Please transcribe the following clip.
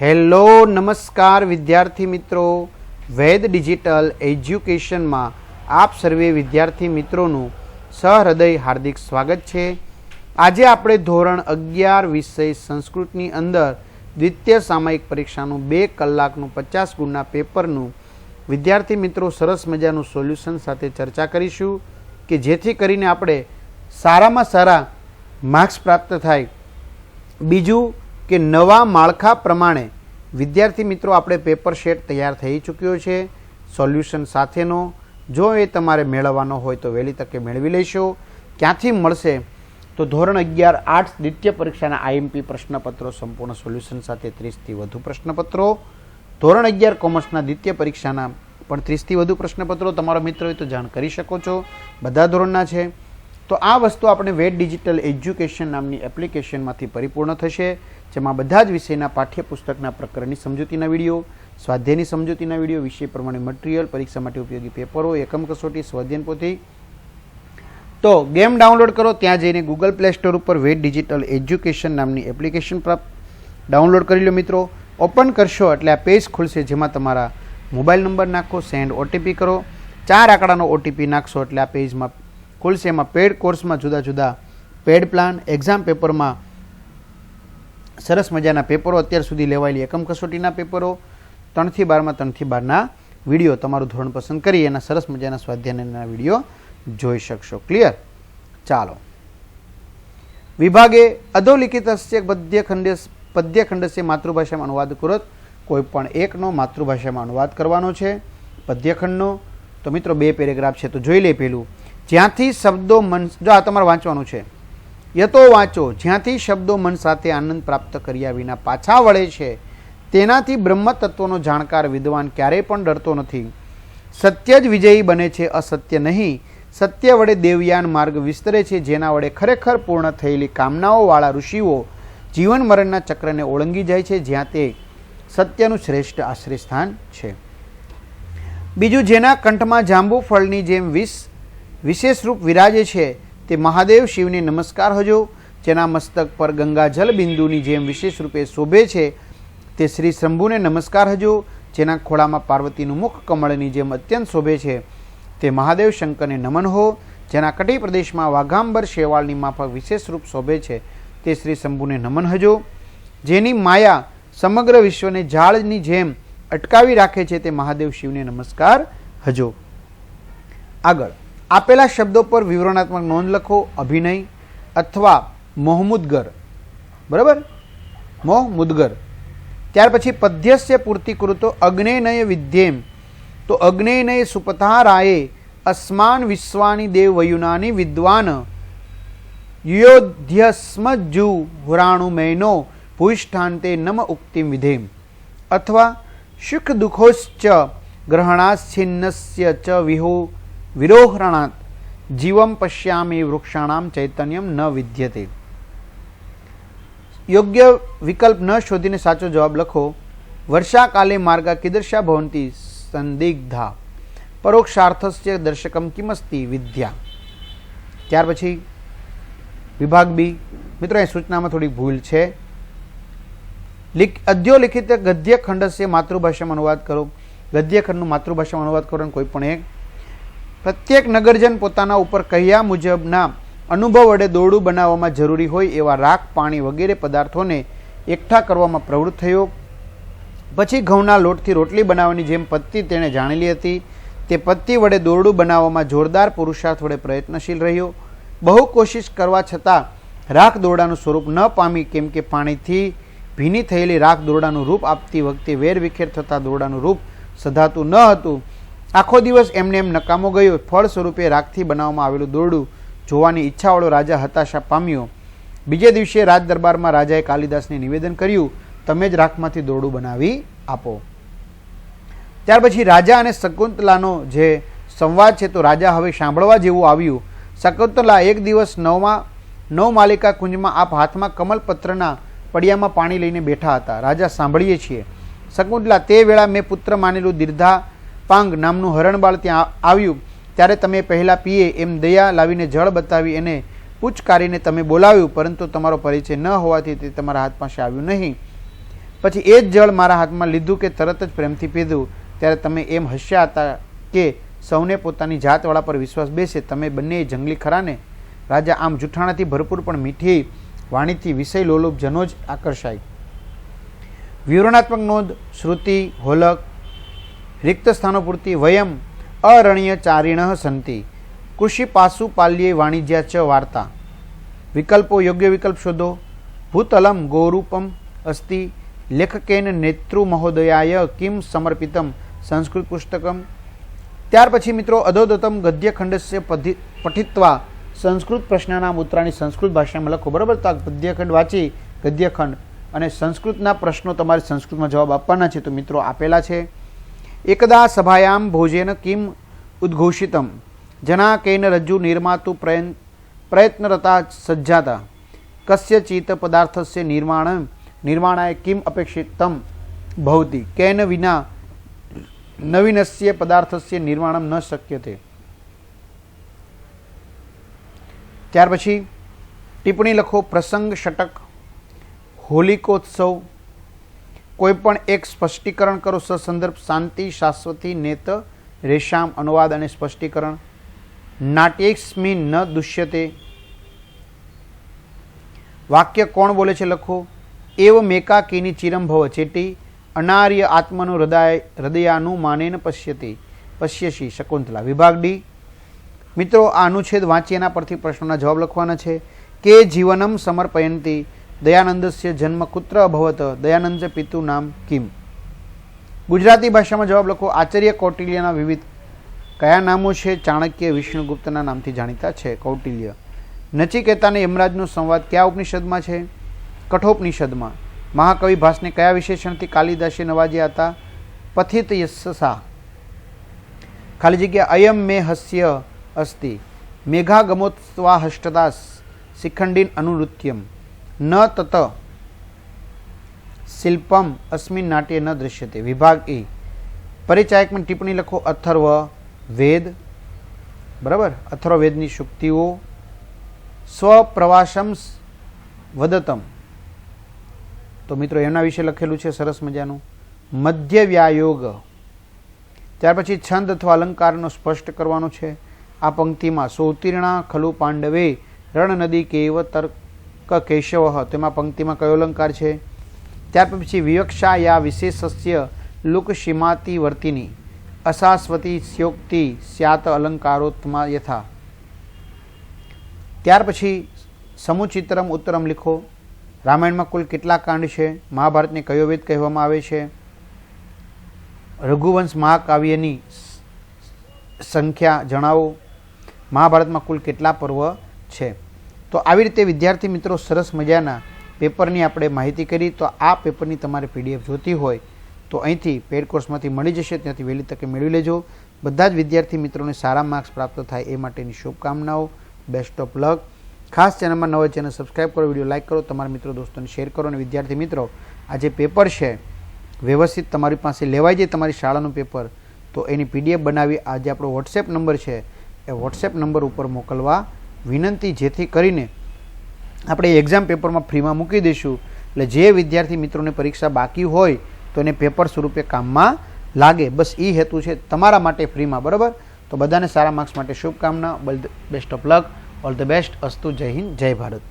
Hello, નમસ્કાર વિદ્યાર્થી મિત્રો. વેદ ડિજિટલ એજ્યુકેશનમાં આપ સર્વે વિદ્યાર્થી મિત્રોનું સહૃદય હાર્દિક સ્વાગત છે. આજે આપણે ધોરણ અગિયાર વિષય સંસ્કૃતની અંદર દ્વિતીય સામયિક પરીક્ષાનું બે કલાકનું પચાસ ગુણના પેપરનું વિદ્યાર્થી મિત્રો સરસ મજાનું સોલ્યુશન સાથે ચર્ચા કરીશું કે જેથી કરીને આપણે સારામાં સારા માર્ક્સ પ્રાપ્ત થાય. બીજું કે નવા માળખા પ્રમાણે વિદ્યાર્થી મિત્રો, આપણે પેપર શેટ તૈયાર થઈ ચૂક્યો છે. સોલ્યુશન સાથેનો. જો એ તમારે મેળવવાનો હોય તો વહેલી તકે મેળવી લેશો. ક્યાંથી મળશે? તો ધોરણ અગિયાર આર્ટ્સ દ્વિતીય પરીક્ષાના આઈએમપી પ્રશ્નપત્રો, સંપૂર્ણ સોલ્યુશન સાથે ત્રીસથી વધુ પ્રશ્નપત્રો. ધોરણ અગિયાર કોમર્સના દ્વિતીય પરીક્ષાના પણ ત્રીસથી વધુ પ્રશ્નપત્રો. તમારો મિત્ર હોય તો જાણ કરી શકો છો. બધા ધોરણના છે. તો આ વસ્તુ આપણે વેટ ડિજિટલ એજ્યુકેશન નામની એપ્લિકેશનમાંથી પરિપૂર્ણ થશે, જેમાં બધા જ વિષયના પાઠ્યપુસ્તકના પ્રકરણની સમજૂતીના વીડિયો, સ્વાધ્યાયની સમજૂતીના વીડિયો વિષય પ્રમાણે મટીરિયલ પરીક્ષા માટે ઉપયોગી પેપરો એકમ કસોટી, સ્વાધ્યાયન પોથી. તો ગેમ ડાઉનલોડ કરો, ત્યાં જઈને ગૂગલ પ્લે સ્ટોર ઉપર વેટ ડિજિટલ એજ્યુકેશન નામની એપ્લિકેશન પ્રાપ્ત. ડાઉનલોડ કરી લો મિત્રો. ઓપન કરશો એટલે આ પેજ ખુલશે જેમાં તમારા મોબાઈલ નંબર નાખો, સેન્ડ ઓટીપી કરો. ચાર આંકડાનો ઓટીપી નાખશો એટલે આ પેજમાં ખુલશે એમાં પેડ કોર્સમાં જુદા જુદા પેડ પ્લાન એક્ઝામ પેપરમાં સરસ મજાના પેપરો અત્યાર સુધી લેવાયેલી એકમ કસોટીના પેપરો, ત્રણથી બારમાં, ત્રણથી બારના વીડિયો તમારું ધોરણ પસંદ કરી એના સરસ મજાના સ્વાધ્યાયના વીડિયો જોઈ શકશો. ક્લિયર ચાલો. વિભાગે અધોલિખિત પદ્ય ખંડે પદ્ય ખંડસ્ય માતૃભાષામાં અનુવાદ કરો. કોઈ પણ એકનો માતૃભાષામાં અનુવાદ કરવાનો છે. પદ્યખંડનો. તો મિત્રો બે પેરેગ્રાફ છે, તો જોઈ લે પેલું. જ્યાંથી શબ્દો મન જો આ તમારે વાંચવાનું છે. યતો વાંચો. જ્યાંથી શબ્દો મન સાથે આનંદ પ્રાપ્ત કર્યા વિના પાછા વળે છે, તેનાથી બ્રહ્મ તત્વનો જાણકાર વિદ્વાન ક્યારેય પણ ડરતો નથી. સત્ય જ વિજયી બને છે, અસત્ય નહીં. સત્ય વડે દેવયાન માર્ગ વિસ્તરે છે, જેના વડે ખરેખર પૂર્ણ થયેલી કામનાઓવાળા ઋષિઓ જીવન મરણના ચક્રને ઓળંગી જાય છે, જ્યાં તે સત્યનું શ્રેષ્ઠ આશ્રય સ્થાન છે. બીજું, જેના કંઠમાં જાંબુ ફળની જેમ વિષ વિશેષ રૂપ વિરાજે છે તે મહાદેવ શિવને નમસ્કાર હજો. જેના મસ્તક પર ગંગાજલ બિંદુની જેમ વિશેષ રૂપે શોભે છે, તે શ્રી શંભુને નમસ્કાર હજો, જેના ખોળામાં પાર્વતીનું મુખ કમળની જેમ અત્યંત શોભે છે. તે મહાદેવ શંકરને નમન હો, જેના કટી પ્રદેશમાં વાઘાંબર શેવાળની માફક વિશેષ રૂપ શોભે છે, તે શ્રી શંભુને નમન હજો. જેની માયા સમગ્ર વિશ્વને ઝાડની જેમ અટકાવી રાખે છે, તે મહાદેવ શિવને નમસ્કાર હજો. આગળ. આપેલા શબ્દો પર વિવરણાત્મક નોંધ લખો, અભિનય અથવા મોહમુદગર. બરાબર? મોહમુદગર. ત્યાર પછી પદ્યસ્ય પૂર્તિ કૃતો અગ્નેનય વિદ્યેમ. તો અગ્નેનય સુપથારાયે અસ્માન વિશ્વાની દેવ વયુનાની વિદ્વાન યુયોધ્યસ્મજ્જુ હુરાણુમૈનો ભૂષ્ઠાંતે નમ ઉક્તિમ વિધેમ. અથવા સુખ દુઃખોશ્ચ ગ્રહણાચ્છિન્નસ્ય ચ વિહો વિરોહરણાત જીવમ પશ્યામી વૃક્ષાણામ ચૈતન્યમ ન વિદ્યતે યોગ્ય વિકલ્પ ન શોધીને સાચો જવાબ લખો વર્ષાકાલે માર્ગા કિદર્શા ભવંતી સંદિગ્ધા પરોક્ષાર્થસ્ય દર્શકમ કિમસ્તિ વિદ્યા ત્યાર પછી વિભાગ બી મિત્રો એ સૂચનામાં થોડી ભૂલ છે લિખ અધ્યોલિખિત ગદ્ય ખંડસ્ય માતૃભાષામાં અનુવાદ કરો ગદ્ય ખંડનું માતૃભાષામાં અનુવાદ કરો અને કોઈ પણ એક પ્રત્યેક નગરજન પોતાના ઉપર કહ્યા મુજબના અનુભવ વડે દોરડું બનાવવામાં જરૂરી હોય એવા રાખ, પાણી વગેરે પદાર્થોને એકઠા કરવામાં પ્રવૃત્ત થયો. પછી ઘઉંના લોટથી રોટલી બનાવવાની જેમ પત્તી તેણે જાણેલી હતી, તે પત્તી વડે દોરડું બનાવવામાં જોરદાર પુરુષાર્થ વડે પ્રયત્નશીલ રહ્યો. બહુ કોશિશ કરવા છતાં રાખ દોરડાનું સ્વરૂપ ન પામી, કેમ કે પાણીથી ભીની થયેલી રાખ દોરડાનું રૂપ આપતી વખતે વેરવિખેર થતાં દોરડાનું રૂપ સધાતું ન હતું. આખો દિવસ એમને એમ નકામો ગયો. ફળ સ્વરૂપે રાખથી બનાવવામાં આવેલું દોરડું જોવાની ઈચ્છાવાળો રાજા હતાશા પામ્યો. બીજે દિવસે રાજ દરબારમાં રાજાએ કાલિદાસને નિવેદન કર્યું, તમે જ રાખમાંથી દોરડું બનાવી આપો. ત્યાર પછી રાજા અને શકુંતલાનો જે સંવાદ છે તો રાજા હવે સાંભળવા જેવું આવ્યું. શકુંતલા એક દિવસ નવમાં, નવ માલિકા કુંજમાં આપ હાથમાં કમલપત્રના પડિયામાં પાણી લઈને બેઠા હતા. રાજા, સાંભળીએ છીએ. શકુંતલા, તે વેળા મેં પુત્ર માનેલું દીર્ઘા પાંગ નામનું હરણબાળ ત્યાં આવ્યું. ત્યારે તમે પહેલાં પીએ એમ દયા લાવીને જળ બતાવી એને પૂચકારીને તમે બોલાવ્યું, પરંતુ તમારો પરિચય ન હોવાથી તે તમારા હાથ પાસે આવ્યું નહીં. પછી એ જ જળ મારા હાથમાં લીધું કે તરત જ પ્રેમથી પીધું. ત્યારે તમે એમ હસ્યા હતા કે સૌને પોતાની જાતવાળા પર વિશ્વાસ બેસે. તમે બંને જંગલી ખરાને. રાજા આમ જૂઠાણાથી ભરપૂર પણ મીઠી, વાણીથી વિષય લોલુપ જનો જ આકર્ષાય. વિવરણાત્મક નોંધ, શ્રુતિ, હોલક રિક્ત વયમ અરણ્ય ચારિણ સંતિ. કૃષિ પાસુ પાલ્યે વાણિજ્યા ચ વાર્તા. વિકલ્પો યોગ્ય વિકલ્પ શોધો. ભૂતલમ ગૌરૂપમ અસ્તિ. લેખકેન નેતૃ મહોદયાય કિમ સમર્પિતમ સંસ્કૃત પુસ્તકમ. ત્યાર પછી મિત્રો અધોદતમ ગદ્યખંડસ્ય પઠિત્વા સંસ્કૃત પ્રશ્નના ઉત્તરાની સંસ્કૃત ભાષામાં લખો. બરાબર? તો આ પદ્યખંડ વાંચી. ગદ્યખંડ. અને સંસ્કૃતના પ્રશ્નો તમારે સંસ્કૃતમાં જવાબ આપવાના છે. તો મિત્રો આપેલા છે. એકદા સભાયામ ભોજેન કિમ ઉદ્ઘોષિતમ. જના કેન રજ્જુ નિર્માતુ પ્રયન, પ્રયત્નરતા સજ્જાતા. કસ્યચિત પદાર્થસ્ય નિર્માણ નિર્માણાય કિમ અપેક્ષિતમ ભવતી. કેન વિના નવીનસ્ય પદાર્થસ્ય નિર્માણમ ન શક્યતે. ત્યાર પછી ટિપ્પણી લખો પ્રસંગ ષટક, હોલિકોત્સવ કોઈ પણ એક સ્પષ્ટીકરણ કરો, સસંદર્ભ, શાંતિ, શાશ્વતી, નેત, રેશામ, અનુવાદ અને સ્પષ્ટીકરણ. નાટ્યેસ્મિન ન દુષ્યતે. વાક્ય કોણ બોલે છે લખો? એવ મેકાકીની કેની ભવ ચેટી, અનાર્ય આત્મનું હૃદય, હૃદયાનું માનેન પશ્યતી. પશ્યશી, શકુંતલા. વિભાગ ડી. મિત્રો, આ અનુચ્છેદ વાંચી એના પરથી પ્રશ્નોના જવાબ લખવાના છે. કે જીવનમ સમર્પયંતી. દયાનંદસ્ય જન્મ કુત્ર અભવત, દયાનંદ પિતુ નામ કિમ. ગુજરાતી ભાષામાં જવાબ લખો, આચાર્ય કૌટિલ્યના વિવિધ કયા નામો છે? ચાણક્ય, વિષ્ણુગુપ્તના નામથી જાણીતા છે કૌટિલ્ય. નચિકેતાને યમરાજનો સંવાદ કયા ઉપનિષદમાં છે? કઠોપનિષદમાં. મહાકવિ ભાસને કયા વિશેષણથી કાલિદાસે નવાજ્યા હતા? પથિત યસ્સા ખાલી જગ્યા અયમ મે હસ્ય અસ્તિ. મેઘાગમોત્સવા હષ્ટદાસ શિખંડીન અનુનૃત્યમ ન તત શિલ્પમ અસ્મિન નાટ્ય ન દૃશ્યતે વિભાગ એ. પરિચાયકમાં ટિપ્પણી લખો, અથર્વ વેદ. બરાબર? અથર્વવેદની શુક્તિઓ. સ્વપ્રવાસમ વદતમ. તો મિત્રો એના વિશે લખેલું છે, સરસ મજાનું. મધ્ય વ્યાયોગ. ત્યાર પછી, છંદ અથવા અલંકારનો સ્પષ્ટ કરવાનો છે. આ પંક્તિમાં, સૌતીર્ણા ખલુ પાંડવે, રણ નદી કેવ તર્ક કેશવ તેમાં પંક્તિમાં કયો અલંકાર છે? ત્યાર પછી વિવક્ષા યા વિશેષસ્ય લુક સીમાતી વર્તિની. અશાશ્વતી સ્યોક્તિ સ્યાત અલંકારોત્મા યથા. ત્યાર પછી સમુચિત્રમ ઉત્તરમ લીખો. રામાયણમાં કુલ કેટલા કાંડ છે? મહાભારતને કયો વેદ કહેવામાં આવે છે? રઘુવંશ મહાકાવ્યની સંખ્યા જણાવો. મહાભારતમાં કુલ કેટલા પર્વ છે? તો આવી રીતે વિદ્યાર્થી મિત્રો સરસ મજાના પેપરની આપણે માહિતી કરી, તો આ પેપરની તમારે પીડીએફ જોતી હોય તો અહીંથી પેડ કોર્સમાંથી મળી જશે, ત્યાંથી વહેલી તકે મેળવી લેજો. બધા જ વિદ્યાર્થી મિત્રોને સારા માર્ક્સ પ્રાપ્ત થાય એ માટેની શુભકામનાઓ. બેસ્ટ ઓફ લક ખાસ ચેનલમાં નવો ચેનલ સબસ્ક્રાઈબ કરો, વીડિયો લાઇક કરો, તમારા મિત્રો દોસ્તોને શેર કરો અને વિદ્યાર્થી મિત્રો, આ જે પેપર છે, વ્યવસ્થિત તમારી પાસે લેવાઈ જાય તમારી શાળાનું પેપર, તો એની પીડીએફ બનાવી આજે આપણો વોટ્સએપ નંબર છે, એ વોટ્સએપ નંબર ઉપર મોકલવા વિનંતી જેથી કરીને આપણે એક્ઝામ પેપરમાં ફ્રીમાં મૂકી દઈશું. એટલે જે વિદ્યાર્થી મિત્રોને પરીક્ષા બાકી હોય તો એને પેપર સ્વરૂપે કામમાં લાગે. બસ એ હેતુ છે તમારા માટે ફ્રીમાં બરાબર? તો બધાને સારા માર્ક્સ માટે શુભકામના. Best of luck all the best અસ્તુ જય હિન્દ, જય ભારત.